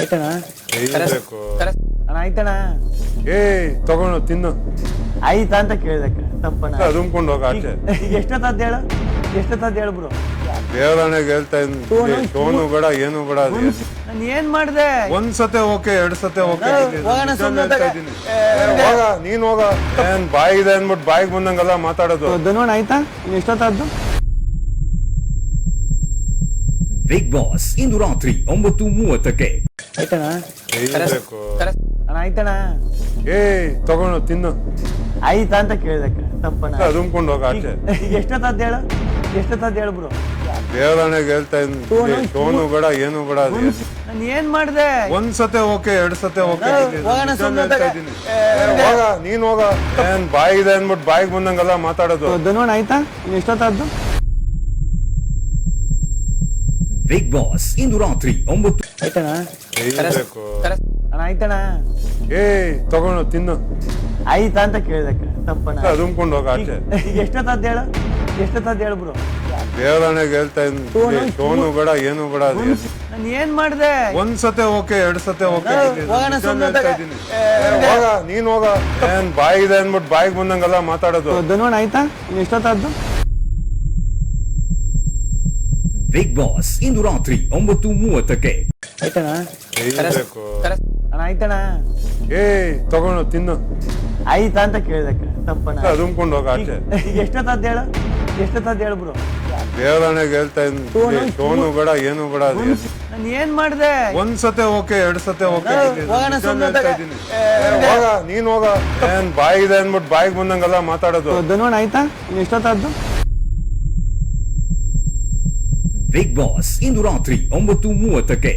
ಆಯ್ತಣ್ಣ? ಅಣ್ಣ ಆಯ್ತಣ್ಣ? ತಗೊಂಡು ತಿನ್ನು. ಆಯ್ತಾ ಅಂತ ಕೇಳಿದಕ್ಕೆ ತಪ್ಪಣ್ಣ. ಅದುಮ್ಕೊಂಡು ಹೋಗ ಆಚೆ. ಎಷ್ಟೊತ್ತಾದ ಹೇಳು? ಎಷ್ಟೊತ್ತಾದ ಹೇಳು ಬ್ರೋ? ದೇವರಾಣೆಗೆ ಹೇಳ್ತಾ ಇದ್ದೀನಿ. ಸೋನು ಬೇಡ ಏನು ಬೇಡ ನಾನು ಏನ್ ಮಾಡ್ದೆ? ಒಂದ್ ಸತೆ ಓಕೆ ಎರಡ್ ಸತೆ ಓಕೆ ಹೋಗ ನೀನ್ ಹೋಗ. ಏನ್ ಬಾಯಿ ಇದೆ ಅನ್ಬಿಟ್ಟು ಬಾಯಿಗೆ ಬಂದಂಗಲ್ಲ ಮಾತಾಡೋದು. ಧನೋಣ ಆಯ್ತಾ? ಎಷ್ಟೊತ್ತಾದ್ದು? ಬಿಗ್ ಬಾಸ್ ಇಂದು ರಾತ್ರಿ ಒಂಬತ್ತು ಮೂವತ್ತಕ್ಕೆ. ಆಯ್ತಣ್ಣ? ಅಣ್ಣ ಆಯ್ತಣ್ಣ? ಏ ತಗೊಂಡು ತಿನ್ನು. ಆಯ್ತಾ ಅಂತ ಕೇಳಿದಕ್ಕೆ ತಪ್ಪಣ್ಣ. ಅದುಮ್ಕೊಂಡು ಹೋಗ ಆಚೆ. ಈಗ ಎಷ್ಟೊತ್ತಾದ ಹೇಳು? ಎಷ್ಟೊತ್ತಾದ ಹೇಳು ಬ್ರೋ? ದೇವರಾಣೆಗೆ ಹೇಳ್ತಾ ಇದ್ದೀನಿ. ಸೋನು ಬೇಡ ಏನು ಬೇಡ ನಾನು ಏನ್ ಮಾಡ್ದೆ? ಒಂದ್ ಸತೆ ಓಕೆ ಎರಡ್ ಸತೆ ಓಕೆ ಹೋಗ ನೀನ್ ಹೋಗ. ಏನ್ ಬಾಯಿ ಇದೆ ಅನ್ಬಿಟ್ಟು ಬಾಯಿಗೆ ಬಂದಂಗಲ್ಲ ಮಾತಾಡೋದು. ಧನುವಣ್ಣ ಆಯ್ತಾ? ಎಷ್ಟೊತ್ತಾದ್ದು? ಬಿಗ್ ಬಾಸ್ ಇಂದು ರಾತ್ರಿ ಒಂಬತ್ತು ಆಯ್ತಣ್ಣ? ಅಣ್ಣ ಆಯ್ತಣ್ಣ? ಏ ತಗೊಂಡು ತಿನ್ನು. ಆಯ್ತಾ ಅಂತ ಕೇಳಿದಕ್ಕೆ. ತಪ್ಪಣ್ಣ. ಅದುಮ್ಕೊಂಡು ಹೋಗ ಆಚೆ. ಈಗ ಎಷ್ಟೊತ್ತಾದ ಹೇಳು? ಎಷ್ಟೊತ್ತಾದ ಹೇಳು ಬ್ರೋ? ದೇವರಾಣೆಗೆ ಹೇಳ್ತಾ ಇದ್ದೀನಿ ಸೋನು ಬೇಡ ಏನು ಬೇಡ ನಾನು ಏನ್ ಮಾಡ್ದೆ? ಒಂದ್ ಸತೆ ಓಕೆ ಎರಡ್ ಸತೆ ಓಕೆ ಹೋಗೋಣ ಸುಮ್ನೆ ಹೋಗ ನೀನ್ ಹೋಗ. ಏನ್ ಬಾಯಿ ಇದೆ ಅನ್ಬಿಟ್ಟು ಬಾಯಿಗೆ ಬಂದಂಗಲ್ಲ ಮಾತಾಡೋದು. ಧನುವಣ್ಣ ಆಯ್ತಾ? ಇನ್ನು ಎಷ್ಟೊತ್ತಾದ್ದು? ಬಿಗ್ ಬಾಸ್ ಇಂದು ರಾತ್ರಿ ಒಂಬತ್ತು ಮೂವತ್ತಕ್ಕೆ ಆಯ್ತಣ್ಣ? ಅಣ್ಣ ಆಯ್ತಣ್ಣ? ಏ ತಗೊಂಡು ತಿನ್ನು. ಆಯ್ತಾ ಅಂತ ಕೇಳ್ದಕ್ಕೆ. ತಪ್ಪಣ್ಣ. ಅದುಮ್ಕೊಂಡು ಹೋಗ ಆಚೆ. ಈಗ ಎಷ್ಟೊತ್ತಾದ ಹೇಳು? ಎಷ್ಟೊತ್ತಾದ ಹೇಳು ಬ್ರೋ? ದೇವರಾಣೆಗೆ ಹೇಳ್ತಾ ಇದ್ದೀನಿ. ಸೋನು ಬೇಡ ಏನು ಬೇಡ ನಾನು ಏನ್ ಮಾಡ್ದೆ? ಒಂದ್ ಸತೆ ಓಕೆ ಎರಡ್ ಸತೆ ಓಕೆ. ಹೋಗೋಣ ಸುಮ್ನೆ ಹೋಗ ನೀನ್ ಹೋಗ. ಏನ್ ಬಾಯಿ ಇದೆ ಅನ್ಬಿಟ್ಟು ಬಾಯಿಗೆ ಬಂದಂಗಲ್ಲ ಮಾತಾಡೋದು. ಧನುವಣ್ಣ ಆಯ್ತಾ? ಇನ್ನು ಎಷ್ಟೊತ್ತಾದ್ದು ಬಿಗ್ ಬಾಸ್ ಇಂದು ರಾತ್ರಿ ಒಂಬತ್ತು ಮೂವತ್ತಕ್ಕೆ